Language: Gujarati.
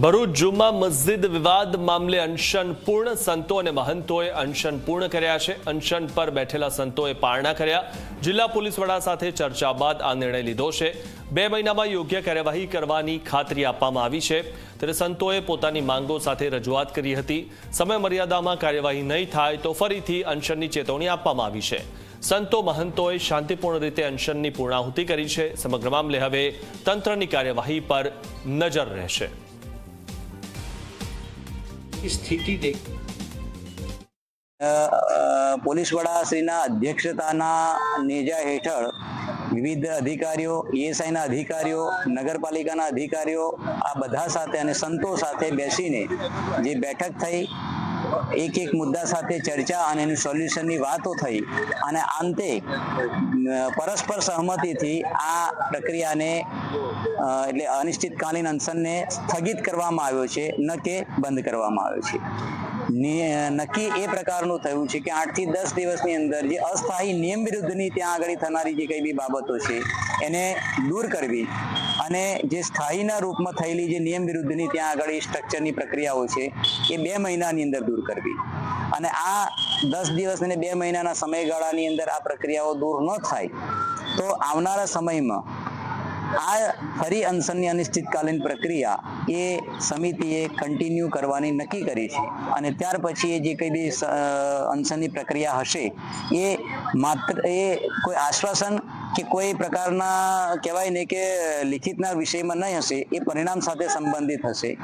ભરૂચ જુમ્મા મસ્જિદ વિવાદ મામલે અનશન પૂર્ણ સંતો અને મહંતોએ અનશન પૂર્ણ કર્યા છે. અનશન પર બેઠેલા સંતોએ પારણા કર્યા. જિલ્લા પોલીસ વડા સાથે ચર્ચા બાદ આ નિર્ણય લીધો છે. બે મહિનામાં યોગ્ય કાર્યવાહી કરવાની ખાતરી આપવામાં આવી છે. ત્યારે સંતોએ પોતાની માંગો સાથે રજૂઆત કરી હતી. સમય મર્યાદામાં કાર્યવાહી નહીં થાય તો ફરીથી અનશનની ચેતવણી આપવામાં આવી છે. સંતો મહંતોએ શાંતિપૂર્ણ રીતે અનશનની પૂર્ણાહુતિ કરી છે. સમગ્ર મામલે હવે તંત્રની કાર્યવાહી પર નજર રહેશે. દેખ અ, અ, પોલીસ વડા શ્રીના અધ્યક્ષતાના નેજા હેઠળ વિવિધ અધિકારીઓ ઈએસઆઈના અધિકારીઓ નગરપાલિકાના અધિકારીઓ આ બધા સાથે અને સંતો સાથે બેસીને જે બેઠક થઈ એક એક મુદ્દા સાથે ચર્ચા અને એનું સોલ્યુશનની વાતો થઈ. અને અંતે પરસ્પર સહમતિથી આ પ્રક્રિયાને એટલે અનિશ્ચિતકાલીન અનશનને સ્થગિત કરવામાં આવ્યો છે, ન કે બંધ કરવામાં આવ્યો છે. નક્કી એ પ્રકારનું થયું છે કે આઠથી દસ દિવસની અંદર જે અસ્થાયી નિયમ વિરુદ્ધની ત્યાં આગળ થનારી જે કઈ બી બાબતો છે, એને દૂર કરવી અને જે સ્થાયીના રૂપમાં થયેલી જે નિયમ વિરુદ્ધની ત્યાં આગળ સ્ટ્રક્ચરની પ્રક્રિયાઓ છે, એ બે મહિનાની અંદર દૂર કરવી. અને આ દસ દિવસ અને બે મહિનાના સમયગાળાની અંદર આ પ્રક્રિયાઓ દૂર ન થાય, તો આવનારા સમયમાં આ ફરી અનશનની અનિશ્ચિતકાલીન પ્રક્રિયા એ સમિતિએ કન્ટિન્યુ કરવાની નક્કી કરી છે. અને ત્યાર પછી એ જે કંઈ બી અનશનની પ્રક્રિયા હશે, એ માત્ર, એ કોઈ આશ્વાસન કે કોઈ પ્રકારના કહેવાય ને કે લિખિતના વિષયમાં નહીં હશે, એ પરિણામ સાથે સંબંધિત હશે.